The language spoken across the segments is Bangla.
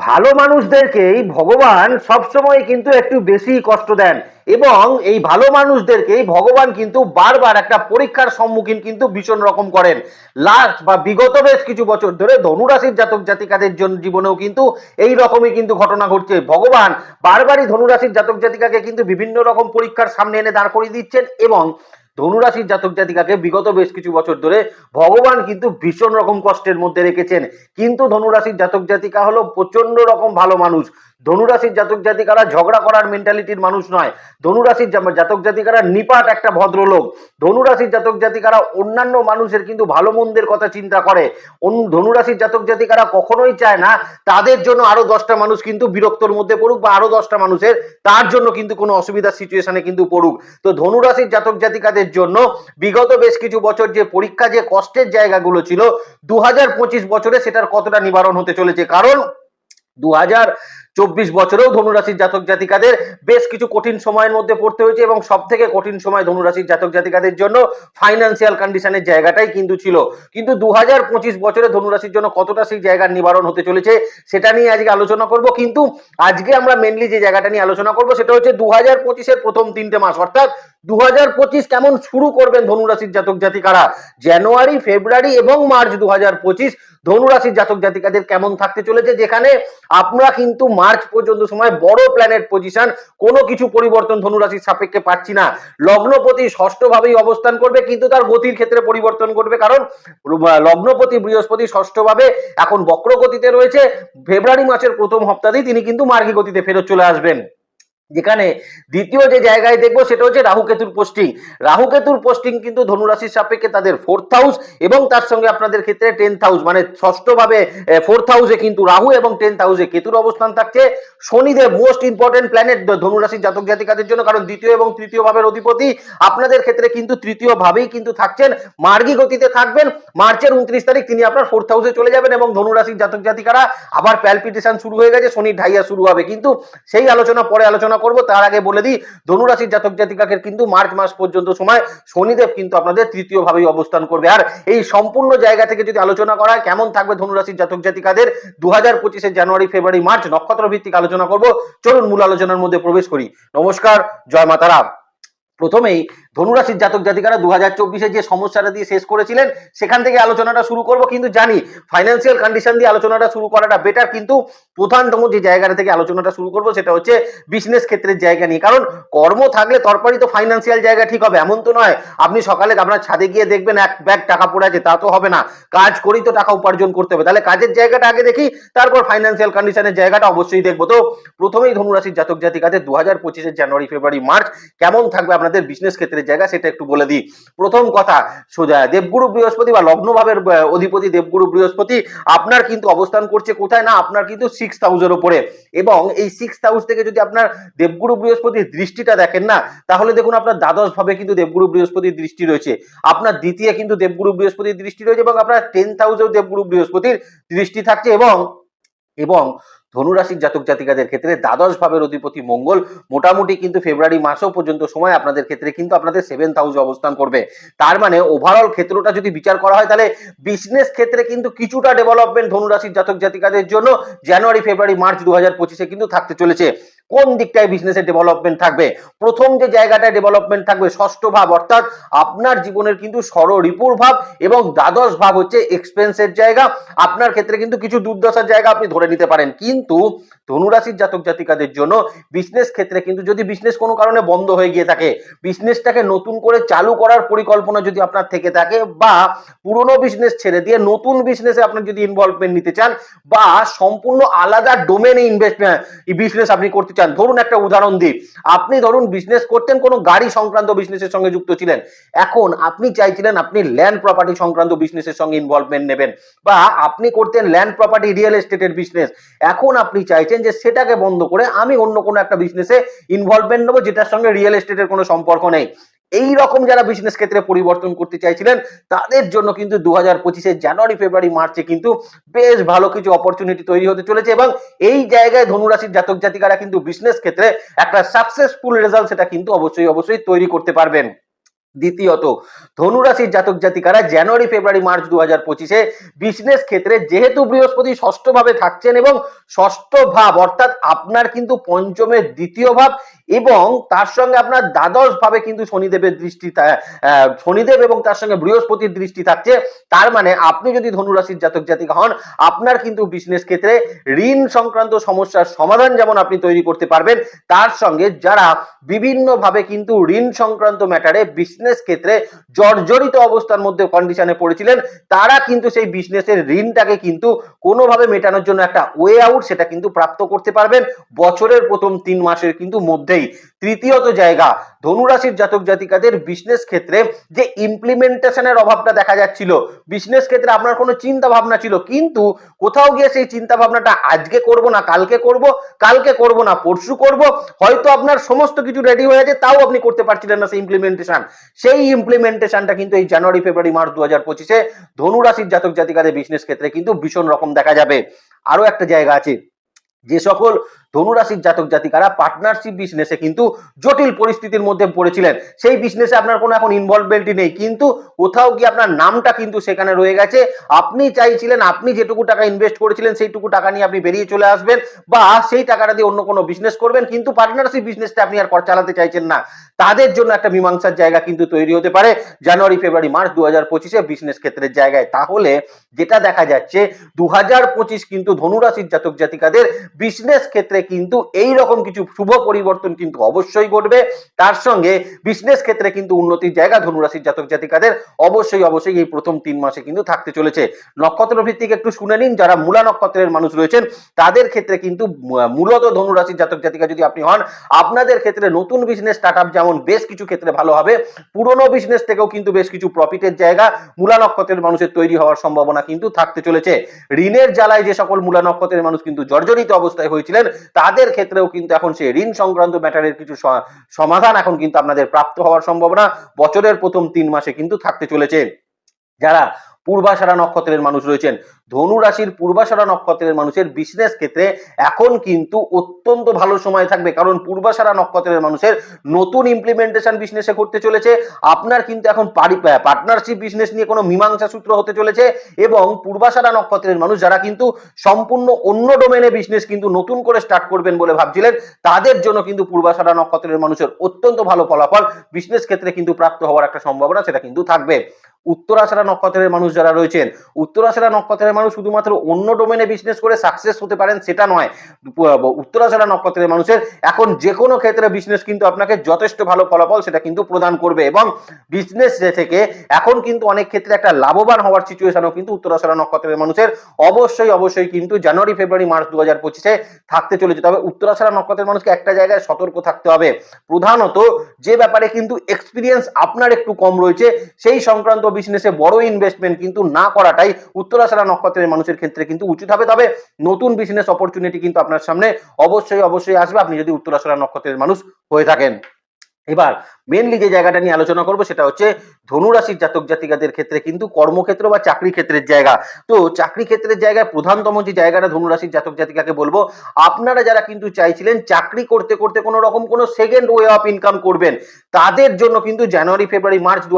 ভালো মানুষদেরকেই ভগবান সবসময় কিন্তু একটু বেশি কষ্ট দেন এবং এই ভালো মানুষদেরকেই ভগবান কিন্তু বারবার একটা পরীক্ষার সম্মুখীন কিন্তু ভীষণ রকম করেন। লাস্ট বা বিগত বেশ কিছু বছর ধরে ধনুরাশির জাতক জাতিকাদের জন্য জীবনেও কিন্তু এই রকমই কিন্তু ঘটনা ঘটছে। ভগবান বারবারই ধনুরাশির জাতক জাতিকাকে কিন্তু বিভিন্ন রকম পরীক্ষার সামনে এনে দাঁড় করিয়ে দিচ্ছেন এবং ধনুরাশির জাতক জাতিকাকে বিগত বেশ কিছু বছর ধরে ভগবান কিন্তু ভীষণ রকম কষ্টের মধ্যে রেখেছেন। কিন্তু ধনুরাশির জাতক জাতিকা হলো প্রচণ্ড রকম ভালো মানুষ। ধনুরাশির জাতক জাতিকারা ঝগড়া করার মেন্টালিটির মানুষ নয়। ধনুরাশির জাতক জাতিকারা নিপাট একটা ভদ্রলোক। ধনুরাশির জাতক জাতিকারা অন্যান্য মানুষের কিন্তু ভালো মন্দের কথা চিন্তা করে। ধনুরাশির জাতক জাতিকারা কখনোই চায় না তাদের জন্য আরও দশটা মানুষ কিন্তু বিরক্তর মধ্যে পড়ুক বা আরও দশটা মানুষের তার জন্য কিন্তু কোনো অসুবিধার সিচুয়েশনে কিন্তু পড়ুক। তো ধনুরাশির জাতক জাতিকাদের জন্য বিগত বেশ কিছু বছর যে পরীক্ষা যে কষ্টের জায়গাগুলো ছিল দু হাজার পঁচিশ বছরে সেটার কতটা নিবারণ হতে চলেছে? কারণ দু হাজার চব্বিশ বছরেও ধনুরাশির জাতক জাতিকাদের বেশ কিছু কঠিন সময়ের মধ্যে পড়তে হয়েছে এবং সব থেকে কঠিন সময় ধনুরাশির জাতক জাতিকাদের জন্য ফাইন্যান্সিয়াল কন্ডিশনের জায়গাটাই কিন্তু ছিল। কিন্তু দু হাজার পঁচিশ বছরে ধনুরাশির জন্য কতটা সেই জায়গার নিবারণ হতে চলেছে সেটা নিয়ে আজকে আলোচনা করব। কিন্তু আজকে আমরা মেনলি যে জায়গাটা নিয়ে আলোচনা করব সেটা হচ্ছে দু হাজার পঁচিশের প্রথম তিনটে মাস। অর্থাৎ দু হাজার পঁচিশ কেমন শুরু করবেন ধনুরাশির জাতক জাতিকারা? জানুয়ারি, ফেব্রুয়ারি এবং মার্চ দু হাজার পঁচিশ ধনুরাশির জাতক জাতিকাদের কেমন থাকতে চলেছে? যেখানে আমরা কিন্তু মার্চ পর্যন্ত সময় বড় প্ল্যানেট পজিশন কোনো কিছু পরিবর্তন ধনুরাশির সাপেক্ষে পাচ্ছি না। লগ্নপতি ষষ্ঠভাবেই অবস্থান করবে, কিন্তু তার গতির ক্ষেত্রে পরিবর্তন করবে কারণ লগ্নপতি বৃহস্পতি ষষ্ঠভাবে এখন বক্র গতিতে রয়েছে। ফেব্রুয়ারি মাসের প্রথম হপ্তাতেই তিনি কিন্তু মার্গী গতিতে ফেরত চলে আসবেন। যেখানে দ্বিতীয় যে জায়গায় দেখব সেটা হচ্ছে রাহু কেতুর পোস্টিং রাহু কেতুর পোস্টিং কিন্তু ধনুরাশির সাপেক্ষে তাদের ফোর্থ হাউস এবং তার সঙ্গে আপনাদের ক্ষেত্রে টেন্থ হাউস মানে ষষ্ঠভাবে ফোর্থ হাউসে কিন্তু রাহু এবং টেন্থ হাউসে কেতুর অবস্থান থাকছে। শনিদেব মোস্ট ইম্পর্টেন্ট প্ল্যানেট ধনুরাশির জাতক জাতিকাদের জন্য, কারণ দ্বিতীয় এবং তৃতীয় ভাবের অধিপতি। আপনাদের ক্ষেত্রে কিন্তু তৃতীয় ভাবেই কিন্তু থাকছেন। মার্গী গতিতে থাকবেন। মার্চের উনত্রিশ তারিখ তিনি আপনার ফোর্থ হাউসে চলে যাবেন এবং ধনুরাশির জাতক জাতিকারা আবার প্যালপিটেশন শুরু হয়ে গেছে, শনির ঢাইয়া শুরু হবে। কিন্তু সেই আলোচনা পরে আলোচনা করব, তার আগে বলে দিই, ধনুরাশির জাতক জাতিকাকে কিন্তু মার্চ মাস পর্যন্ত সময় শনিদেব কিন্তু আপনাদের তৃতীয় ভাবেই অবস্থান করবে। আর এই সম্পূর্ণ জায়গা থেকে যদি আলোচনা করা হয়, কেমন থাকবে ধনুরাশির জাতক জাতিকাদের? দু হাজার পঁচিশে জানুয়ারি, ফেব্রুয়ারি, মার্চ নক্ষত্র ভিত্তিক আলোচনা করব। চলুন মূল আলোচনার মধ্যে প্রবেশ করি। নমস্কার, জয় মাতারাম। প্রথমেই ধনুরাশির জাতক জাতিকারা দু হাজার চব্বিশে যে সমস্যাটা দিয়ে শেষ করেছিলেন, সেখান থেকে আলোচনাটা শুরু করব। কিন্তু জানি ফাইন্যান্সিয়াল কন্ডিশন দিয়ে আলোচনাটা শুরু করাটা বেটার কিন্তু প্রধানতম যে জায়গাটা থেকে আলোচনাটা শুরু করব সেটা হচ্ছে বিজনেস ক্ষেত্রের জায়গা নিয়ে। কারণ কর্ম থাকলে তরপরই তো ফাইন্যান্সিয়াল জায়গা ঠিক হবে, এমন তো নয়। আপনি সকালে আপনার ছাদে গিয়ে দেখবেন এক ব্যাগ টাকা পড়ে আছে, তা তো হবে না। কাজ করেই তো টাকা উপার্জন করতে হবে। তাহলে কাজের জায়গাটা আগে দেখি, তারপর ফাইন্যান্সিয়াল কন্ডিশনের জায়গাটা অবশ্যই দেখব। তো প্রথমেই ধনুরাশির জাতক জাতিকাদের দু হাজার পঁচিশের জানুয়ারি, ফেব্রুয়ারি, মার্চ কেমন থাকবে আপনাদের বিজনেস ক্ষেত্রের জায়গা, সেটা একটু বলে দিই। প্রথম কথা, সোজা, দেবগুরু বৃহস্পতি বা লগ্নভাবের অধিপতি দেবগুরু বৃহস্পতি, আপনার কিন্তু অবস্থান করছে কোথায় না? আপনার কিন্তু সিক্স হাউসের উপরে এবং এই সিক্স হাউস থেকে যদি আপনার দেবগুরু বৃহস্পতির দৃষ্টিটা দেখেন না, তাহলে দেখুন আপনার দ্বাদশ ভাবে কিন্তু দেবগুরু বৃহস্পতির দৃষ্টি রয়েছে। আপনার দ্বিতীয় কিন্তু দেবগুরু বৃহস্পতির দৃষ্টি রয়েছে এবং আপনার টেন্থ হাউসেও দেবগুরু বৃহস্পতির দৃষ্টি থাকছে এবং এবং ধনুরাশির জাতক জাতিকাদের ক্ষেত্রে দ্বাদশ ভাবের অধিপতি মঙ্গল। মোটামুটি কিন্তু ফেব্রুয়ারি মাসও পর্যন্ত সময় আপনাদের ক্ষেত্রে কিন্তু আপনাদের সেভেন্থ হাউসে অবস্থান করবে। তার মানে ওভারঅল ক্ষেত্রটা যদি বিচার করা হয় তাহলে বিজনেস ক্ষেত্রে কিন্তু কিছুটা ডেভেলপমেন্ট ধনুরাশির জাতক জাতিকাদের জন্য জানুয়ারি ফেব্রুয়ারি মার্চ দু হাজার পঁচিশে কিন্তু থাকতে চলেছে। কোন দিকটায় বিজনেসের ডেভেলপমেন্ট থাকবে? প্রথম যে জায়গাটায় ডেভেলপমেন্ট থাকবে, ষষ্ঠ ভাব, অর্থাৎ আপনার জীবনের কিন্তু রিপুর ভাব এবং দ্বাদশ ভাব হচ্ছে এক্সপেন্সের জায়গা। আপনার ক্ষেত্রে কিন্তু কিছু দুর্দশার জায়গা আপনি ধরে নিতে পারেন। কিন্তু ধনুরাশির জাতক জাতিকাদের জন্য বিজনেস ক্ষেত্রে কিন্তু যদি বিজনেস কোনো কারণে বন্ধ হয়ে গিয়ে থাকে বিজনেসটাকে নতুন করে চালু করার পরিকল্পনা যদি আপনার থেকে থাকে বা পুরনো বিজনেস ছেড়ে দিয়ে নতুন বিজনেসে আপনার যদি ইনভলভমেন্ট নিতে চান বা সম্পূর্ণ আলাদা ডোমেনে ইনভেস্টমেন্ট বিজনেস আপনি করতে চান। ধরুন একটা উদাহরণ দিই। আপনি ধরুন বিজনেস করতেন, কোনো গাড়ি সংক্রান্ত বিজনেসের সঙ্গে যুক্ত ছিলেন। এখন আপনি চাইছিলেন আপনি ল্যান্ড প্রপার্টি সংক্রান্ত বিজনেসের সঙ্গে ইনভলভমেন্ট নেবেন বা আপনি করতেন ল্যান্ড প্রপার্টি রিয়েল এস্টেটের বিজনেস এখন আপনি চাইছেন যে সেটাকে বন্ধ করে আমি অন্য কোনো একটা বিজনেসে ইনভলভমেন্ট নেব যেটার সঙ্গে রিয়েল এস্টেটের কোনো সম্পর্ক নেই। এই রকম যারা বিজনেস ক্ষেত্রে পরিবর্তন করতে চাইছিলেন, তাদের জন্য কিন্তু দু হাজার পঁচিশে জানুয়ারি, ফেব্রুয়ারি, মার্চে কিন্তু বেশ ভালো কিছু অপরচুনিটি তৈরি হতে চলেছে এবং এই জায়গায় ধনুরাশির জাতক জাতিকারা কিন্তু বিজনেস ক্ষেত্রে একটা সাকসেসফুল রেজাল্ট সেটা কিন্তু অবশ্যই অবশ্যই তৈরি করতে পারবেন। দ্বিতীয়ত, ধনুরাশির জাতক জাতিকারা জানুয়ারি, ফেব্রুয়ারি, মার্চ দু হাজার পঁচিশে বিজনেস ক্ষেত্রে যেহেতু বৃহস্পতি ষষ্ঠ ভাবে থাকছেন এবং ষষ্ঠ ভাব অর্থাৎ আপনার কিন্তু পঞ্চমের দ্বিতীয় ভাব এবং তার সঙ্গে আপনার দ্বাদশ ভাবে কিন্তু শনিদেবের দৃষ্টি শনিদেব এবং তার সঙ্গে বৃহস্পতির দৃষ্টি থাকছে। তার মানে আপনি যদি ধনুরাশির জাতক জাতিকা হন, আপনার কিন্তু বিজনেস ক্ষেত্রে ঋণ সংক্রান্ত সমস্যার সমাধান যেমন আপনি তৈরি করতে পারবেন, তার সঙ্গে যারা বিভিন্নভাবে কিন্তু ঋণ সংক্রান্ত ম্যাটারে বিজনেস ক্ষেত্রে জর্জরিত অবস্থার মধ্যে কন্ডিশনে পড়েছিলেন, তারা কিন্তু সেই বিজনেসের ঋণটাকে কিন্তু কোনোভাবে মেটানোর জন্য একটা ওয়ে আউট সেটা কিন্তু প্রাপ্ত করতে পারবেন। বছরের প্রথম তিন মাসের কিন্তু মধ্যেই। তৃতীয়ত জায়গা, ধনুরাশির জাতক জাতিকাদের বিজনেস ক্ষেত্রে যে ইমপ্লিমেন্টেশনের অভাবটা দেখা যাচ্ছিল বিজনেস ক্ষেত্রে আপনার কোনো চিন্তা ভাবনা ছিল, কিন্তু কোথাও গিয়ে সেই চিন্তা ভাবনাটা আজকে করব না, কালকে করব কালকে করব না, পরশু করব, হয়তো আপনার সমস্ত কিছু রেডি হয়ে আছে, তাও আপনি করতে পারছিলেন না সেই ইমপ্লিমেন্টেশন সেই ইমপ্লিমেন্টেশনটা কিন্তু এই জানুয়ারি, ফেব্রুয়ারি, মার্চ দু হাজার পঁচিশে ধনুরাশির জাতক জাতিকাদের বিজনেস ক্ষেত্রে কিন্তু ভীষণ রকম দেখা যাবে। আরও একটা জায়গা আছে, যে সকল ধনুরাশির জাতক জাতিকারা পার্টনারশিপ বিজনেসে কিন্তু জটিল পরিস্থিতির মধ্যে পড়েছিলেন। সেই বিজনেসে আপনার কোনো এখন ইনভলভমেন্টই নেই। কিন্তু কোথাও গিয়ে আপনার নামটা কিন্তু সেখানে রয়ে গেছে। আপনি চাইছিলেন, আপনি যেটুকু টাকা ইনভেস্ট করেছিলেন, সেইটুকু টাকা নিয়ে আপনি বেরিয়ে চলে আসবেন বা সেই টাকাটা দিয়ে অন্য কোনো বিজনেস করবেন। কিন্তু পার্টনারশিপ বিজনেসটা আপনি আর চালাতে চাইছেন না। তাদের জন্য একটা মীমাংসার জায়গা কিন্তু তৈরি হতে পারে জানুয়ারি, ফেব্রুয়ারি, মার্চ দু হাজার পঁচিশে বিজনেস ক্ষেত্রের জায়গায়। তাহলে যেটা দেখা যাচ্ছে দু হাজার পঁচিশ কিন্তু ধনুরাশির জাতক জাতিকাদের বিজনেস ক্ষেত্রে কিন্তু এই রকম কিছু শুভ পরিবর্তন কিন্তু অবশ্যই ঘটবে। তার সঙ্গে বিজনেস ক্ষেত্রে কিন্তু উন্নতির জায়গা ধনুরাশির জাতক জাতিকাদের অবশ্যই অবশ্যই এই প্রথম তিন মাসে কিন্তু থাকতে চলেছে। নক্ষত্র ভিত্তিক একটু শুনে নিন, যারা মূলা নক্ষত্রের মানুষ রয়েছেন, তাদের ক্ষেত্রে কিন্তু মূলত ধনুরাশির জাতক জাতিকা যদি আপনি হন, আপনাদের ক্ষেত্রে নতুন বিজনেস স্টার্ট যেমন বেশ কিছু ক্ষেত্রে ভালো হবে। পুরনো বিজনেস থেকেও কিন্তু বেশ কিছু প্রফিটের জায়গা মূলা নক্ষত্রের মানুষের তৈরি হওয়ার সম্ভাবনা কিন্তু থাকতে চলেছে। ঋণের জ্বালায় যে সকল মূলা নক্ষত্রের মানুষ কিন্তু জর্জরিত অবস্থায় হয়েছিলেন তাদের ক্ষেত্রেও কিন্তু এখন সেই ঋণ সংক্রান্ত ম্যাটারের কিছু সমাধান এখন কিন্তু আপনাদের প্রাপ্ত হওয়ার সম্ভাবনা বছরের প্রথম তিন মাসে কিন্তু থাকতে চলেছে। যারা পূর্বাশারা নক্ষত্রের মানুষ রয়েছেন। ধনু রাশির পূর্বাশারা নক্ষত্রের মানুষের বিজনেস ক্ষেত্রে এখন কিন্তু অত্যন্ত ভালো সময় থাকবে। কারণ পূর্বাশারা নক্ষত্রের মানুষের নতুন ইমপ্লিমেন্টেশন বিজনেসে করতে চলেছে। আপনার কিন্তু এখন পার্টনারশিপ বিজনেস নিয়ে কোনো মীমাংসা সূত্র হতে চলেছে এবং পূর্বাশারা নক্ষত্রের মানুষ যারা কিন্তু সম্পূর্ণ অন্য ডোমেনে বিজনেস কিন্তু নতুন করে স্টার্ট করবেন বলে ভাবছিলেন, তাদের জন্য কিন্তু পূর্বাশারা নক্ষত্রের মানুষের অত্যন্ত ভালো ফলাফল বিজনেস ক্ষেত্রে কিন্তু প্রাপ্ত হওয়ার একটা সম্ভাবনা সেটা কিন্তু থাকবে। উত্তরাশারা নক্ষত্রের মানুষ যারা রয়েছেন, উত্তরাশারা নক্ষত্রের মানুষ শুধুমাত্র অন্য ডোমেনে বিজনেস করে সাকসেস হতে পারেন সেটা নয়। উত্তরাশারা নক্ষত্রের মানুষের এখন যে কোনো ক্ষেত্রে বিজনেস কিন্তু আপনাকে যথেষ্ট ভালো ফলাফল সেটা কিন্তু প্রদান করবে এবং বিজনেস থেকে এখন কিন্তু অনেক ক্ষেত্রে একটা লাভবান হওয়ার সিচুয়েশনও কিন্তু উত্তরাশারা নক্ষত্রের মানুষের অবশ্যই অবশ্যই কিন্তু জানুয়ারি, ফেব্রুয়ারি, মার্চ দু হাজার পঁচিশে থাকতে চলেছে। তবে উত্তরাশারা নক্ষত্রের মানুষকে একটা জায়গায় সতর্ক থাকতে হবে। প্রধানত যে ব্যাপারে কিন্তু এক্সপিরিয়েন্স আপনার একটু কম রয়েছে, সেই সংক্রান্ত বিজনেসে বড় ইনভেস্টমেন্ট কিন্তু না করাটাই উত্তরাশারা নক্ষত্রের মানুষের ক্ষেত্রে কিন্তু উচিত হবে। তবে নতুন বিজনেস অপরচুনিটি কিন্তু আপনার সামনে অবশ্যই অবশ্যই আসবে। আপনি যদি উত্তরাশারা নক্ষত্রের মানুষ হয়ে থাকেন। এবার মেনলি যে জায়গাটা নিয়ে আলোচনা করব সেটা হচ্ছে ধনুরাশির জাতক জাতিকাদের ক্ষেত্রে কিন্তু কর্মক্ষেত্র বা চাকরি ক্ষেত্রের জায়গা। তো চাকরি ক্ষেত্রের জায়গায় প্রধানতম যে জায়গাটা ধনুরাশির জাতক জাতিকাকে বলব, আপনারা যারা কিন্তু চাইছিলেন চাকরি করতে করতে কোনো রকম কোনো সেকেন্ড ওয়ে অফ ইনকাম করবেন, তাদের জন্য কিন্তু জানুয়ারি, ফেব্রুয়ারি, মার্চ দু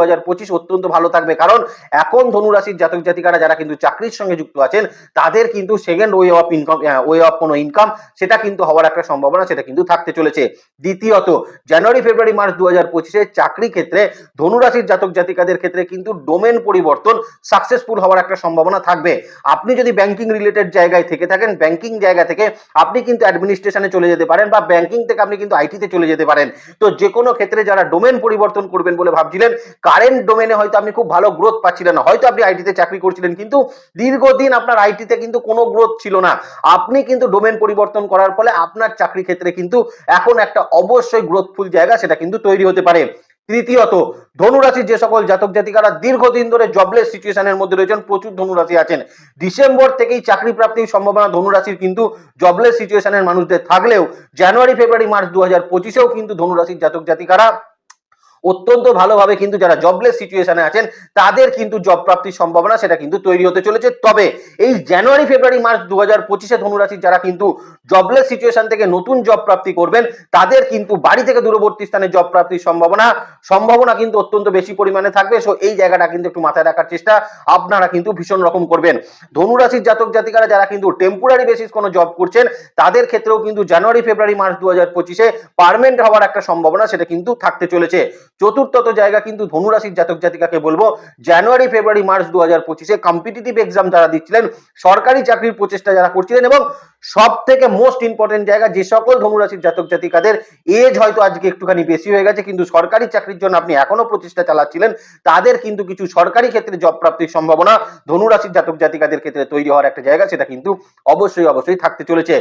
অত্যন্ত ভালো থাকবে। কারণ এখন ধনুরাশির জাতক জাতিকারা যারা কিন্তু চাকরির সঙ্গে যুক্ত আছেন, তাদের কিন্তু second way of income way of কোনো ইনকাম সেটা কিন্তু হওয়ার একটা সম্ভাবনা, সেটা কিন্তু থাকতে চলেছে। দ্বিতীয়ত, জানুয়ারি ফেব্রুয়ারি মার্চ দু হাজার পঁচিশে চাকরি ক্ষেত্রে ধনুরাশির জাতক জাতিকাদের ক্ষেত্রে কিন্তু ডোমেন পরিবর্তন সাকসেসফুল হওয়ার একটা সম্ভাবনা থাকবে। আপনি যদি ব্যাংকিং রিলেটেড জায়গায় থেকে থাকেন ব্যাংকিং জায়গা থেকে আপনি কিন্তু অ্যাডমিনিস্ট্রেশনে চলে যেতে পারেন বা ব্যাংকিং থেকে আপনি কিন্তু আইটিতে চলে যেতে পারেন। তো যে কোনো ক্ষেত্রে যারা ডোমেন পরিবর্তন করবেন বলে ভাবছিলেন কারেন্ট ডোমেনে হয়তো আপনি খুব ভালো গ্রোথ পাচ্ছিলেন না। হয়তো আপনি আইটিতে চাকরি করছিলেন, কিন্তু দীর্ঘদিন আপনার আইটিতে কিন্তু কোনো গ্রোথ ছিল না। আপনি কিন্তু ডোমেন পরিবর্তন করার ফলে আপনার চাকরি ক্ষেত্রে কিন্তু এখন একটা অবশ্যই গ্রোথফুল জায়গা সেটা কিন্তু তৈরি হতে পারে। তৃতীয়ত, ধনুরাশির যে সকল জাতক জাতিকারা দীর্ঘদিন ধরে জবলেস সিচুয়েশনের মধ্যে রয়েছেন, প্রচুর ধনুরাশি আছেন। ডিসেম্বর থেকেই চাকরি প্রাপ্তির সম্ভাবনা ধনুরাশির কিন্তু জবলেস সিচুয়েশনের মানুষদের থাকলেও, জানুয়ারি, ফেব্রুয়ারি, মার্চ দু হাজার পঁচিশেও কিন্তু ধনুরাশির জাতক জাতিকারা অত্যন্ত ভালোভাবে কিন্তু যারা জবলেস সিচুয়েশনে আছেন, তাদের কিন্তু জব প্রাপ্তির সম্ভাবনা সেটা কিন্তু তৈরি হতে চলেছে। তবে এই জানুয়ারি, ফেব্রুয়ারি, মার্চ দু হাজার পঁচিশে ধনুরাশির যারা কিন্তু জবলেস সিচুয়েশন থেকে নতুন জব প্রাপ্তি করবেন, তাদের কিন্তু বাড়ি থেকে দূরবর্তী স্থানে জব প্রাপ্তির সম্ভাবনা সম্ভাবনা কিন্তু অত্যন্ত বেশি পরিমাণে থাকবে। সো এই জায়গাটা কিন্তু একটু মাথায় রাখার চেষ্টা আপনারা কিন্তু ভীষণ রকম করবেন। ধনুরাশির জাতক জাতিকারা যারা কিন্তু টেম্পোরারি বেসিস কোনো জব করছেন, তাদের ক্ষেত্রেও কিন্তু জানুয়ারি, ফেব্রুয়ারি, মার্চ দু হাজার পঁচিশে পারমানেন্ট হওয়ার একটা সম্ভাবনা সেটা কিন্তু থাকতে চলেছে। চতুর্থত জায়গা কিন্তু ধনুরাশির জাতক জাতিকাকে বলব। জানুয়ারি ফেব্রুয়ারি মার্চ দু হাজার পঁচিশে কম্পিটিটিভ এক্সাম যারা দিচ্ছিলেন, সরকারি চাকরির প্রচেষ্টা যারা করছিলেন এবং সব থেকে মোস্ট ইম্পর্টেন্ট জায়গা যে সকল ধনুরাশির জাতক জাতিকাদের এজ হয়তো আজকে একটুখানি বেশি হয়ে গেছে, কিন্তু সরকারি চাকরির জন্য আপনি এখনও প্রচেষ্টা চালাচ্ছিলেন, তাদের কিন্তু কিছু সরকারি ক্ষেত্রে জব প্রাপ্তির সম্ভাবনা ধনুরাশির জাতক জাতিকাদের ক্ষেত্রে তৈরি হওয়ার একটা জায়গা, সেটা কিন্তু অবশ্যই অবশ্যই থাকতে চলেছে।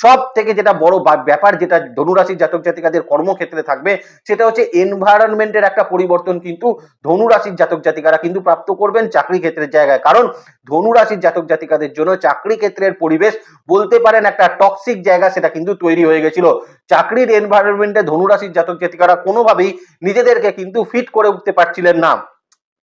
সব থেকে যেটা বড় ব্যাপার যেটা ধনুরাশির জাতক জাতিকাদের কর্মক্ষেত্রে থাকবে, সেটা হচ্ছে এনভায়রনমেন্টের একটা পরিবর্তন কিন্তু ধনুরাশির জাতক জাতিকারা কিন্তু প্রাপ্ত করবেন চাকরি ক্ষেত্রের জায়গায়। কারণ ধনুরাশির জাতক জাতিকাদের জন্য চাকরি ক্ষেত্রের পরিবেশ বলতে পারেন একটা টক্সিক জায়গা সেটা কিন্তু তৈরি হয়ে গেছিল। চাকরির এনভায়রনমেন্টে ধনুরাশির জাতক জাতিকারা কোনোভাবেই নিজেদেরকে কিন্তু ফিট করে উঠতে পারছিলেন না।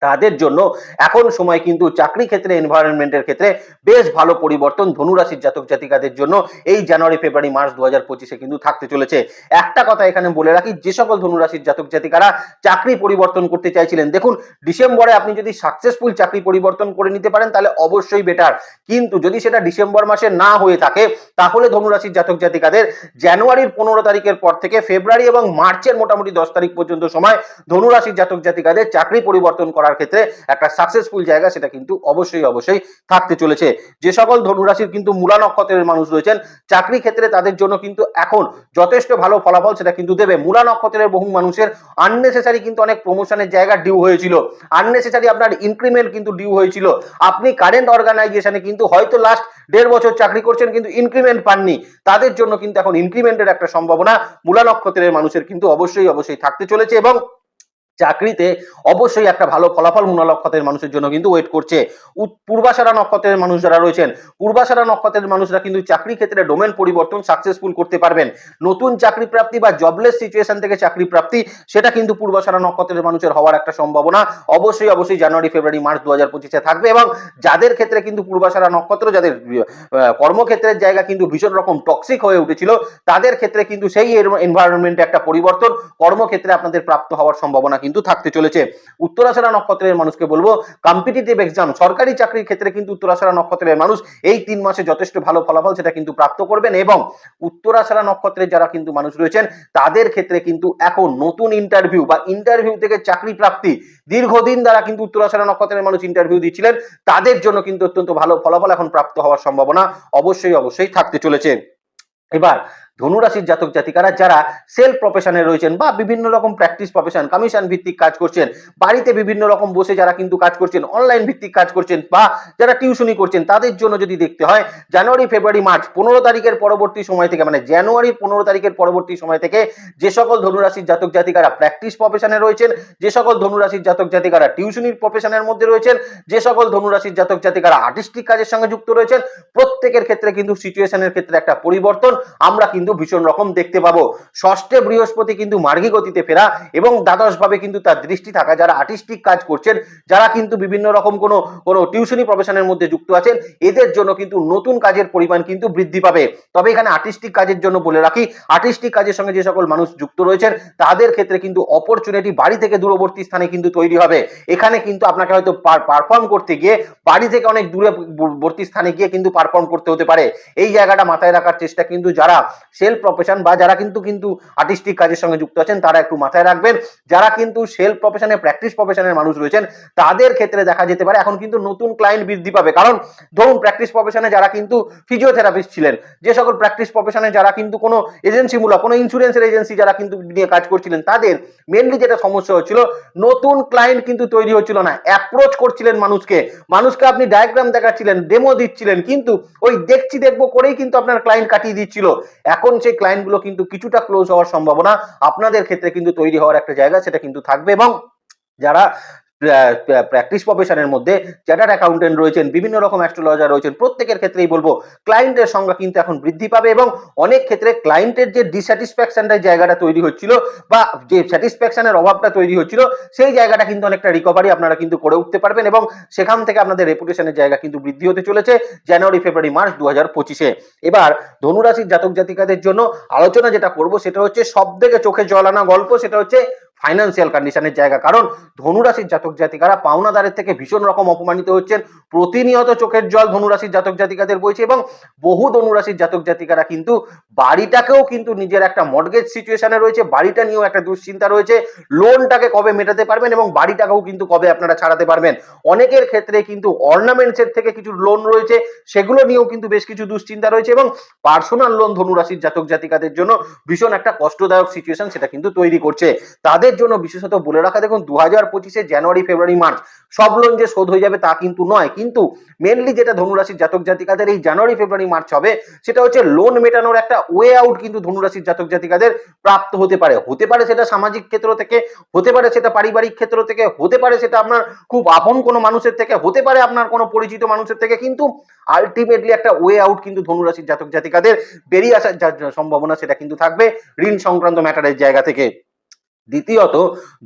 তাদের জন্য এখন সময় কিন্তু চাকরি ক্ষেত্রে এনভায়রনমেন্টের ক্ষেত্রে বেশ ভালো পরিবর্তন ধনুরাশির জাতক জাতিকাদের জন্য এই জানুয়ারি, ফেব্রুয়ারি, মার্চ দু হাজার পঁচিশে কিন্তু থাকতে চলেছে। একটা কথা এখানে বলে রাখি, যে সকল ধনুরাশির জাতক জাতিকারা চাকরি পরিবর্তন করতে চাইছিলেন, দেখুন ডিসেম্বরে আপনি যদি সাকসেসফুল চাকরি পরিবর্তন করে নিতে পারেন, তাহলে অবশ্যই বেটার কিন্তু যদি সেটা ডিসেম্বর মাসে না হয়ে থাকে, তাহলে ধনুরাশির জাতক জাতিকাদের জানুয়ারির পনেরো তারিখের পর থেকে ফেব্রুয়ারি এবং মার্চের মোটামুটি দশ তারিখ পর্যন্ত সময় ধনুরাশির জাতক জাতিকাদের চাকরি পরিবর্তন করার ক্ষেত্রে একটা সাকসেসফুল জায়গা সেটা কিন্তু অবশ্যই অবশ্যই থাকতে চলেছে। যে সকল ধনুরাশির কিন্তু মূলা নক্ষত্রের মানুষ রয়েছেন, চাকরি ক্ষেত্রে তাদের জন্য কিন্তু এখন যথেষ্ট ভালো ফলাফল সেটা কিন্তু দেবে। মূলা নক্ষত্রের বহু মানুষের আননেসেসারি কিন্তু অনেক প্রমোশনের জায়গা ডিউ হয়েছিল। আননেসেসারি আপনার ইনক্রিমেন্ট কিন্তু ডিউ হয়েছিল। আপনি কারেন্ট অর্গানাইজেশনে কিন্তু হয়তো লাস্ট দেড় বছর চাকরি করছেন কিন্তু ইনক্রিমেন্ট পাননি। তাদের জন্য কিন্তু এখন ইনক্রিমেন্টের একটা সম্ভাবনা মূলা নক্ষত্রের মানুষের কিন্তু অবশ্যই অবশ্যই থাকতে চলেছে এবং চাকরিতে অবশ্যই একটা ভালো ফলাফল মূলা নক্ষত্রের মানুষের জন্য কিন্তু ওয়েট করছে। পূর্বাশারা নক্ষত্রের মানুষ যারা রয়েছেন, পূর্বাশারা নক্ষত্রের মানুষরা কিন্তু চাকরি ক্ষেত্রে ডোমেন পরিবর্তন সাকসেসফুল করতে পারবেন। নতুন চাকরি প্রাপ্তি বা জবলেস সিচুয়েশন থেকে চাকরি প্রাপ্তি, সেটা কিন্তু পূর্বাশারা নক্ষত্রের মানুষের হওয়ার একটা সম্ভাবনা। অবশ্যই অবশ্যই জানুয়ারি, ফেব্রুয়ারি, মার্চ দু হাজার পঁচিশে থাকবে এবং যাদের ক্ষেত্রে কিন্তু পূর্বাশারা নক্ষত্র, যাদের কর্মক্ষেত্রের জায়গা কিন্তু ভীষণ রকম টক্সিক হয়ে উঠেছিল, তাদের ক্ষেত্রে কিন্তু সেই এনভায়রনমেন্টে একটা পরিবর্তন, কর্মক্ষেত্রে আপনাদের প্রাপ্ত হওয়ার সম্ভাবনা কিন্তু থাকতে চলেছে। উত্তরাশারা নক্ষত্রের মানুষকে বলব কম্পিটিটিভ এক্সাম সরকারি চাকরির ক্ষেত্রে কিন্তু উত্তরাশারা নক্ষত্রের মানুষ এই তিন মাসে যথেষ্ট ভালো ফলাফল সেটা কিন্তু প্রাপ্ত করবেন এবং উত্তরাশারা নক্ষত্রের যারা কিন্তু মানুষ রয়েছেন, তাদের ক্ষেত্রে কিন্তু এখন নতুন ইন্টারভিউ বা ইন্টারভিউ থেকে চাকরি প্রাপ্তি দীর্ঘদিন দ্বারা কিন্তু উত্তরাশারা নক্ষত্রের মানুষ ইন্টারভিউ দিচ্ছিলেন, তাদের জন্য কিন্তু অত্যন্ত ভালো ফলাফল এখন প্রাপ্ত হওয়ার সম্ভাবনা অবশ্যই অবশ্যই থাকতে চলেছে। এবার ধনুরাশির জাতক জাতিকারা যারা সেলফ প্রফেশনে রয়েছেন বা বিভিন্ন রকম প্র্যাকটিস প্রফেশন কমিশন ভিত্তিক কাজ করছেন, বাড়িতে বিভিন্ন রকম বসে যারা কিন্তু কাজ করছেন অনলাইন ভিত্তিক কাজ করছেন বা যারা টিউশনি করছেন, তাদের জন্য যদি দেখতে হয়, জানুয়ারি, ফেব্রুয়ারি, মার্চ পনেরো তারিখের পরবর্তী সময় থেকে মানে জানুয়ারি পনেরো তারিখের পরবর্তী সময় থেকে যে সকল ধনুরাশির জাতক জাতিকারা প্র্যাকটিস প্রফেশনে রয়েছেন, যে সকল ধনুরাশির জাতক জাতিকারা টিউশনির প্রফেশনের মধ্যে রয়েছেন, যে সকল ধনুরাশির জাতক জাতিকারা আর্টিস্টিক কাজের সঙ্গে যুক্ত রয়েছেন, প্রত্যেকের ক্ষেত্রে কিন্তু সিচুয়েশনের ক্ষেত্রে একটা পরিবর্তন আমরা কিন্তু ভীষণ রকম দেখতে পাবো। ষষ্ঠে বৃহস্পতি কিন্তু মার্গী গতিতে ফেরা এবং দ্বাদশ ভাবে কিন্তু তার দৃষ্টি থাকা যারা আর্টিস্টিক কাজ করছেন, যারা কিন্তু বিভিন্ন রকম কোনো কোনো টিউশনি প্রফেশনের মধ্যে যুক্ত আছেন, এদের জন্য কিন্তু নতুন কাজের পরিমাণ কিন্তু বৃদ্ধি পাবে। তবে এখানে আর্টিস্টিক কাজের জন্য বলে রাখি আর্টিস্টিক কাজের সঙ্গে যে সকল মানুষ যুক্ত রয়েছেন, তাদের ক্ষেত্রে কিন্তু অপরচুনিটি বাড়ি থেকে দূরবর্তী স্থানে কিন্তু তৈরি হবে। এখানে কিন্তু আপনাকে হয়তো পারফর্ম করতে গিয়ে, বাড়ি থেকে অনেক দূরে বর্তী স্থানে গিয়ে কিন্তু পারফর্ম করতে হতে পারে। এই জায়গাটা মাথায় রাখার চেষ্টা কিন্তু যারা সেলফ প্রফেশন বা যারা কিন্তু কিন্তু আর্টিস্টিক কাজের সঙ্গে যুক্ত আছেন, তারা একটু মাথায় রাখবেন। যারা কিন্তু সেলফ প্রফেশনে, প্র্যাকটিস প্রফেশনের মানুষ রয়েছেন, তাদের ক্ষেত্রে দেখা যেতে পারে এখন কিন্তু নতুন ক্লায়েন্ট বৃদ্ধি পাবে। কারণ ধরুন, প্র্যাকটিস প্রফেশনে যারা কিন্তু ফিজিওথেরাপিস্ট ছিলেন, যে সকল প্র্যাকটিস প্রফেশনে যারা কিন্তু কোনো এজেন্সিমূলক কোনো ইন্স্যুরেন্সের এজেন্সি যারা কিন্তু নিয়ে কাজ করছিলেন, তাদের মেনলি যেটা সমস্যা হচ্ছিল, নতুন ক্লায়েন্ট কিন্তু তৈরি হচ্ছিল না। অ্যাপ্রোচ করছিলেন মানুষকে। মানুষকে আপনি ডায়াগ্রাম দেখাচ্ছিলেন ডেমো দিচ্ছিলেন, কিন্তু ওই দেখছি দেখব করেই কিন্তু আপনার ক্লায়েন্ট কাটিয়ে দিচ্ছিল। এখন সেই ক্লায়েন্টগুলো কিন্তু কিছুটা ক্লোজ হওয়ার সম্ভাবনা আপনাদের ক্ষেত্রে কিন্তু তৈরি হওয়ার একটা জায়গা সেটা কিন্তু থাকবে এবং যারা প্র্যাকটিস প্রফেশনের মধ্যে চার্টার্ড অ্যাকাউন্টেন্ট রয়েছেন, বিভিন্ন রকম অ্যাস্ট্রোলজার রয়েছেন, প্রত্যেকের ক্ষেত্রেই বলব ক্লায়েন্টের সংখ্যা কিন্তু এখন বৃদ্ধি পাবে এবং অনেক ক্ষেত্রে ক্লায়েন্টের যে ডিস্যাটিসফ্যাকশনটার জায়গাটা তৈরি হচ্ছিল বা যে স্যাটিসফ্যাকশনের অভাবটা তৈরি হচ্ছিল, সেই জায়গাটা কিন্তু অনেকটা রিকভারি আপনারা কিন্তু করে উঠতে পারবেন এবং সেখান থেকে আপনাদের রেপুটেশনের জায়গা কিন্তু বৃদ্ধি হতে চলেছে জানুয়ারি ফেব্রুয়ারি মার্চ দু হাজার পঁচিশে। এবার ধনুরাশির জাতক জাতিকাদের জন্য আলোচনা যেটা করব সেটা হচ্ছে সব থেকে চোখে জল আনা গল্প, সেটা হচ্ছে ফাইন্যান্সিয়াল কন্ডিশনের জায়গা। কারণ ধনুরাশির জাতক জাতিকারা পাওনাদারের থেকে ভীষণ রকম অপমানিত হচ্ছেন। প্রতিনিয়ত চোখের জল ধনুরাশির জাতক জাতিকাদের বইছে এবং বহু ধনুরাশির জাতক জাতিকারা কিন্তু বাড়িটাকেও কিন্তু নিজের একটা মর্গেজ সিচুয়েশনে রয়েছে। বাড়িটা নিয়েও একটা দুশ্চিন্তা রয়েছে। লোনটাকে কবে মেটাতে পারবেন এবং বাড়িটাকেও কিন্তু কবে আপনারা ছাড়াতে পারবেন? অনেকের ক্ষেত্রে কিন্তু অর্নামেন্টসের থেকে কিছু লোন রয়েছে। সেগুলো নিয়েও কিন্তু বেশ কিছু দুশ্চিন্তা রয়েছে এবং পার্সোনাল লোন ধনুরাশির জাতক জাতিকাদের জন্য ভীষণ একটা কষ্টদায়ক সিচুয়েশন সেটা কিন্তু তৈরি করছে। তাদের জন্য বিশেষত বলে রাখা, দেখুন দু হাজার পঁচিশে জানুয়ারি, ফেব্রুয়ারি, মার্চ, সব লোন যে শোধ হয়ে যাবে তা কিন্তু নয়। কিন্তু মেনলি যেটা ধনুরাশির জাতক জাতিকাদের এই জানুয়ারি, ফেব্রুয়ারি, মার্চ হবে, সেটা হচ্ছে লোন মেটানোর একটা ওয়ে আউট কিন্তু ধনুরাশির জাতক জাতিকাদের প্রাপ্ত হতে পারে। হতে পারে সেটা সামাজিক ক্ষেত্র থেকে, হতে পারে সেটা পারিবারিক ক্ষেত্র থেকে, হতে পারে সেটা আপনার খুব আপন কোনো মানুষের থেকে, হতে পারে আপনার কোনো পরিচিত মানুষের থেকে, কিন্তু আলটিমেটলি একটা ওয়ে আউট কিন্তু ধনুরাশির জাতক জাতিকাদের বেরিয়ে আসার সম্ভাবনা সেটা কিন্তু থাকবে ঋণ সংক্রান্ত ম্যাটারের জায়গা থেকে। দ্বিতীয়ত,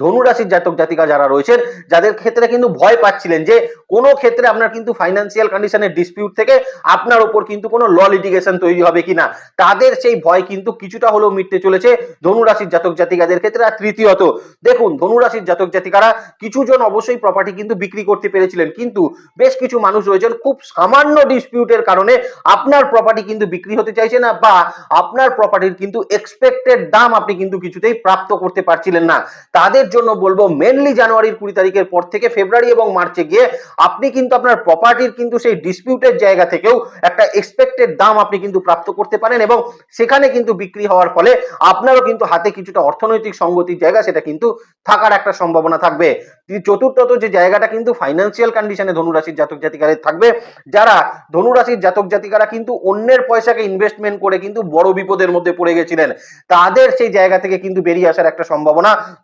ধনুরাশির জাতক জাতিকা যারা রয়েছেন, যাদের ক্ষেত্রে কিন্তু ভয় পাচ্ছিলেন যে, কোনো ক্ষেত্রে আপনার কিন্তু ফাইন্যান্সিয়াল কন্ডিশনের ডিসপিউট থেকে আপনার ওপর কিন্তু কোনো ল লিটিগেশন তৈরি হবে কিনা, তাদের সেই ভয় কিন্তু কিছুটা হলেও মিটতে চলেছে ধনুরাশির জাতক জাতিকাদের ক্ষেত্রে। আর তৃতীয়ত, দেখুন, ধনুরাশির জাতক জাতিকারা কিছুজন অবশ্যই প্রপার্টি কিন্তু বিক্রি করতে পেরেছিলেন, কিন্তু বেশ কিছু মানুষ রয়েছেন খুব সামান্য ডিসপিউটের কারণে আপনার প্রপার্টি কিন্তু বিক্রি হতে চাইছে না, বা আপনার প্রপার্টির কিন্তু এক্সপেক্টেড দাম আপনি কিন্তু কিছুতেই প্রাপ্ত করতে পারছিলেন না। তাদের জন্য বলব মেনলি জানুয়ারির কুড়ি তারিখের পর থেকে ফেব্রুয়ারি এবং মার্চে গিয়ে আপনি কিন্তু আপনার প্রপার্টির কিন্তু সেই ডিসপিউটের জায়গা থেকেও একটা এক্সপেক্টেড দাম আপনি কিন্তু প্রাপ্ত করতে পারেন এবং সেখানে কিন্তু বিক্রি হওয়ার ফলে আপনারও কিন্তু হাতে কিছুটা অর্থনৈতিক সঙ্গতির জায়গা, সেটা কিন্তু থাকার একটা সম্ভাবনা থাকবে। চতুর্থত যে জায়গাটা কিন্তু ফাইন্যান্সিয়াল কন্ডিশনে ধনুরাশির জাতক জাতিকারের থাকবে, যারা ধনুরাশির জাতক জাতিকারা কিন্তু অন্যের পয়সাকে ইনভেস্টমেন্ট করে কিন্তু বড় বিপদের মধ্যে পড়ে গেছিলেন। তাদের সেই জায়গা থেকে কিন্তু বেরিয়ে আসার একটা সম্ভাবনা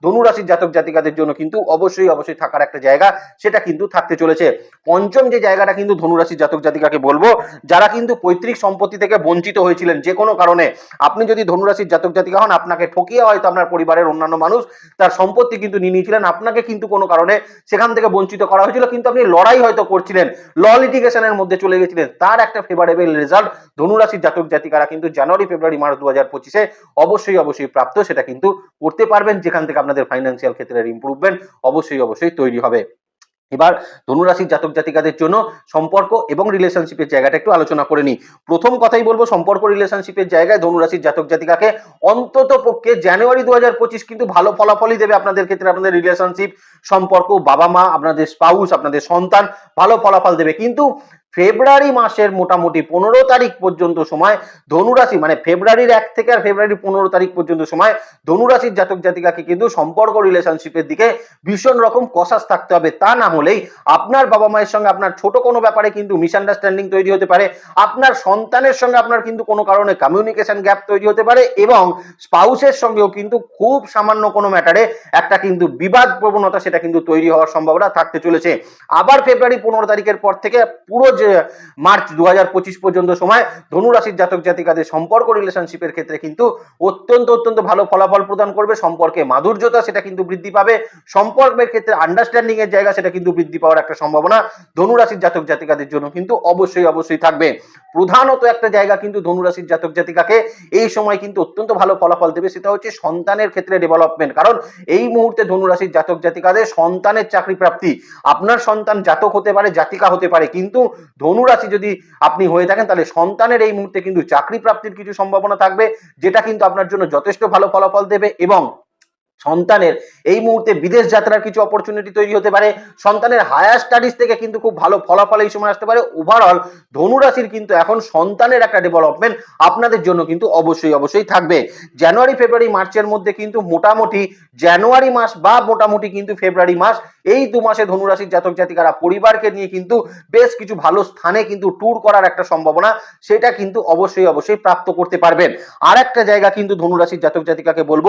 ধনুরাশির জাতক জাতিকাদের জন্য কিন্তু অবশ্যই অবশ্যই থাকার একটা জায়গা, সেটা কিন্তু থাকতে চলেছে। পঞ্চম যে জায়গাটা কিন্তু ধনুরাশির জাতক জাতিকাকে বলব, যারা কিন্তু পৈতৃক সম্পত্তি থেকে বঞ্চিত হয়েছিলেন যে কোনো কারণে, আপনি যদি ধনুরাশির জাতক জাতিকা হন, আপনাকে ঠকিয়ে হয়তো আপনার পরিবারের অন্যান্য মানুষ তার সম্পত্তি কিন্তু নিয়ে নিয়েছিলেন। আপনাকে কিন্তু কোনো কারণে সেখান থেকে বঞ্চিত করা হয়েছিল, কিন্তু আপনি লড়াই হয়তো করছিলেন, ল লিটিগেশনের মধ্যে চলে গেছিলেন। তার একটা ফেভারেবল রেজাল্ট ধনুরাশির জাতক জাতিকারা কিন্তু জানুয়ারি, ফেব্রুয়ারি, মার্চ দু হাজার পঁচিশে অবশ্যই অবশ্যই প্রাপ্ত, সেটা কিন্তু করতে পারবেন। যেখান থেকে আপনাদের ফাইন্যান্সিয়াল ক্ষেত্রের ইম্প্রুভমেন্ট অবশ্যই অবশ্যই তৈরি হবে। এবার ধনুরাশির জাতক জাতিকাদের জন্য সম্পর্ক এবং রিলেশনশিপের জায়গাটা একটু আলোচনা করে নিই। প্রথম কথাই বলব, সম্পর্ক রিলেশনশিপের জায়গায় ধনুরাশির জাতক জাতিকাকে অন্তত পক্ষে জানুয়ারি দু হাজার পঁচিশ কিন্তু ভালো ফলাফলই দেবে আপনাদের ক্ষেত্রে আপনাদের রিলেশনশিপ সম্পর্ক বাবা মা আপনাদের স্পাউস আপনাদের সন্তান, ভালো ফলাফল দেবে। কিন্তু ফেব্রুয়ারি মাসের মোটামুটি পনেরো তারিখ পর্যন্ত সময় ধনুরাশি মানে ফেব্রুয়ারির এক থেকে আর ফেব্রুয়ারি পনেরো তারিখ পর্যন্ত সময় ধনুরাশির জাতক জাতিকাকে কিন্তু সম্পর্ক রিলেশনশিপের দিকে ভীষণ রকম কষাস থাকতে হবে। তা না হলেই আপনার বাবা মায়ের সঙ্গে আপনার ছোট কোনো ব্যাপারে কিন্তু মিসআন্ডারস্ট্যান্ডিং তৈরি হতে পারে, আপনার সন্তানের সঙ্গে আপনার কিন্তু কোনো কারণে কমিউনিকেশন গ্যাপ তৈরি হতে পারে এবং স্পাউসের সঙ্গেও কিন্তু খুব সামান্য কোনো ম্যাটারে একটা কিন্তু বিবাদ প্রবণতা সেটা কিন্তু তৈরি হওয়ার সম্ভাবনা থাকতে চলেছে। আবার ফেব্রুয়ারি পনেরো তারিখের পর থেকে পুরো যে মার্চ দু হাজার পঁচিশ পর্যন্ত সময় ধনুরাশির জাতক জাতিকাদের সম্পর্ক রিলেশনশিপের ক্ষেত্রে কিন্তু অত্যন্ত অত্যন্ত ভালো ফলাফল প্রদান করবে। সম্পর্কে মাধুর্যতা সেটা কিন্তু বৃদ্ধি পাবে। সম্পর্কের ক্ষেত্রে আন্ডারস্ট্যান্ডিং এর জায়গা সেটা কিন্তু বৃদ্ধি পাওয়ার একটা সম্ভাবনা ধনুরাশির জাতক জাতিকাদের জন্য কিন্তু অবশ্যই অবশ্যই থাকবে। প্রধানত একটা জায়গা কিন্তু ধনুরাশির জাতক জাতিকাকে এই সময় কিন্তু অত্যন্ত ভালো ফলাফল দেবে, সেটা হচ্ছে সন্তানের ক্ষেত্রে ডেভেলপমেন্ট কারণ এই মুহূর্তে ধনুরাশির জাতক জাতিকাদের সন্তানের চাকরি প্রাপ্তি, আপনার সন্তান জাতক হতে পারে, জাতিকা হতে পারে, কিন্তু ধনুরাশি যদি আপনি হয়ে থাকেন, তাহলে সন্তানের এই মুহূর্তে কিন্তু চাকরি প্রাপ্তির কিছু সম্ভাবনা থাকবে, যেটা কিন্তু আপনার জন্য যথেষ্ট ভালো ফলাফল দেবে এবং সন্তানের, এই মুহূর্তে বিদেশ যাত্রার কিছু অপরচুনিটি তৈরি হতে পারে। সন্তানের হায়ার স্টাডিজ থেকে কিন্তু খুব ভালো ফলাফল এই সময় আসতে পারে। ওভারঅল ধনুরাশির কিন্তু এখন সন্তানের একটা ডেভেলপমেন্ট আপনাদের জন্য কিন্তু অবশ্যই অবশ্যই থাকবে। জানুয়ারি ফেব্রুয়ারি মার্চের মধ্যে কিন্তু মোটামুটি জানুয়ারি মাস বা মোটামুটি কিন্তু ফেব্রুয়ারি মাস, এই দু মাসে ধনুরাশির জাতক জাতিকারা পরিবারকে নিয়ে কিন্তু বেশ কিছু ভালো স্থানে কিন্তু ট্যুর করার একটা সম্ভাবনা, সেটা কিন্তু অবশ্যই অবশ্যই প্রাপ্ত করতে পারবেন। আর একটা জায়গা কিন্তু ধনুরাশির জাতক জাতিকাকে বলব,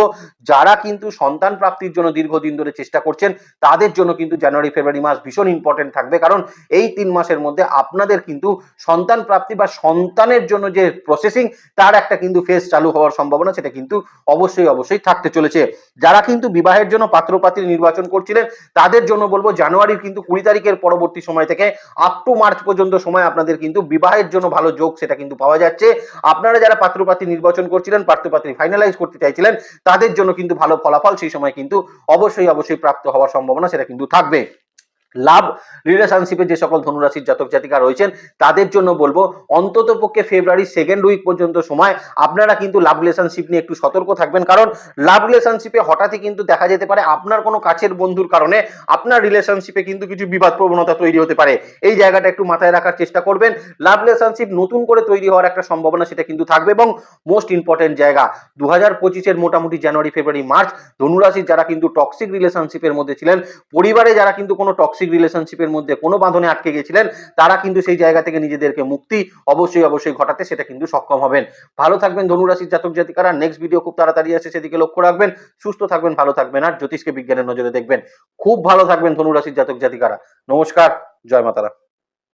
যারা কিন্তু সন্তান প্রাপ্তির জন্য দীর্ঘদিন ধরে চেষ্টা করছেন, তাদের জন্য কিন্তু জানুয়ারি, ফেব্রুয়ারি মাস ভীষণ ইম্পর্টেন্ট থাকবে। কারণ এই তিন মাসের মধ্যে আপনাদের কিন্তু সন্তান প্রাপ্তি বা সন্তানের জন্য যে প্রসেসিং তার একটা কিন্তু ফেজ চালু হওয়ার সম্ভাবনা, সেটা কিন্তু অবশ্যই অবশ্যই থাকতে চলেছে। যারা কিন্তু বিবাহের জন্য পাত্রপাত্রী নির্বাচন করছিলেন, তাদের জন্য বলব জানুয়ারির কিন্তু কুড়ি তারিখের পরবর্তী সময় থেকে আপ টু মার্চ পর্যন্ত সময় আপনাদের কিন্তু বিবাহের জন্য ভালো যোগ সেটা কিন্তু পাওয়া যাচ্ছে। আপনারা যারা পাত্রপাত্রী নির্বাচন করছিলেন, পাত্রপাত্রী ফাইনালাইজ করতে চাইছিলেন, তাদের জন্য কিন্তু ভালো ফলাফল সেই সময় কিন্তু অবশ্যই অবশ্যই প্রাপ্ত হওয়ার সম্ভাবনা সেটা কিন্তু থাকবে। লাভ। রিলেশনশিপে যে সকল ধনুরাশির জাতক জাতিকা রয়েছেন, তাদের জন্য বলব, অন্তত পক্ষে ফেব্রুয়ারি সেকেন্ড উইক পর্যন্ত সময়, আপনারা কিন্তু লাভ রিলেশনশিপ নিয়ে একটু সতর্ক থাকবেন। কারণ লাভ রিলেশনশিপে হঠাৎই কিন্তু দেখা যেতে পারে আপনার কোনো কাছের বন্ধুর কারণে আপনার রিলেশনশিপে কিন্তু কিছু বিবাদ প্রবণতা তৈরি হতে পারে। এই জায়গাটা একটু মাথায় রাখার চেষ্টা করবেন। লাভ রিলেশনশিপ নতুন করে তৈরি হওয়ার একটা সম্ভাবনা সেটা কিন্তু থাকবে এবং মোস্ট ইম্পর্টেন্ট জায়গা দু হাজার পঁচিশের মোটামুটি জানুয়ারি ফেব্রুয়ারি মার্চ ধনুরাশির যারা কিন্তু টক্সিক রিলেশনশিপের মধ্যে ছিলেন, পরিবারে যারা কিন্তু কোনো টক্সিক রিলেশনশিপের মধ্যে কোনো বাঁধনে আটকে গেছিলেন তারা কিন্তু সেই জায়গা থেকে নিজেদেরকে মুক্তি অবশ্যই অবশ্যই ঘটাতে সেটা কিন্তু সক্ষম হবেন। ভালো থাকবেন ধনুরাশির জাতক জাতিকারা। নেক্সট ভিডিও খুব তাড়াতাড়ি আসে, সেদিকে লক্ষ্য রাখবেন। সুস্থ থাকবেন, ভালো থাকবেন আর জ্যোতিষকে বিজ্ঞানের নজরে দেখবেন। খুব ভালো থাকবেন ধনুরাশির জাতক জাতিকারা। নমস্কার, জয় মাতারা।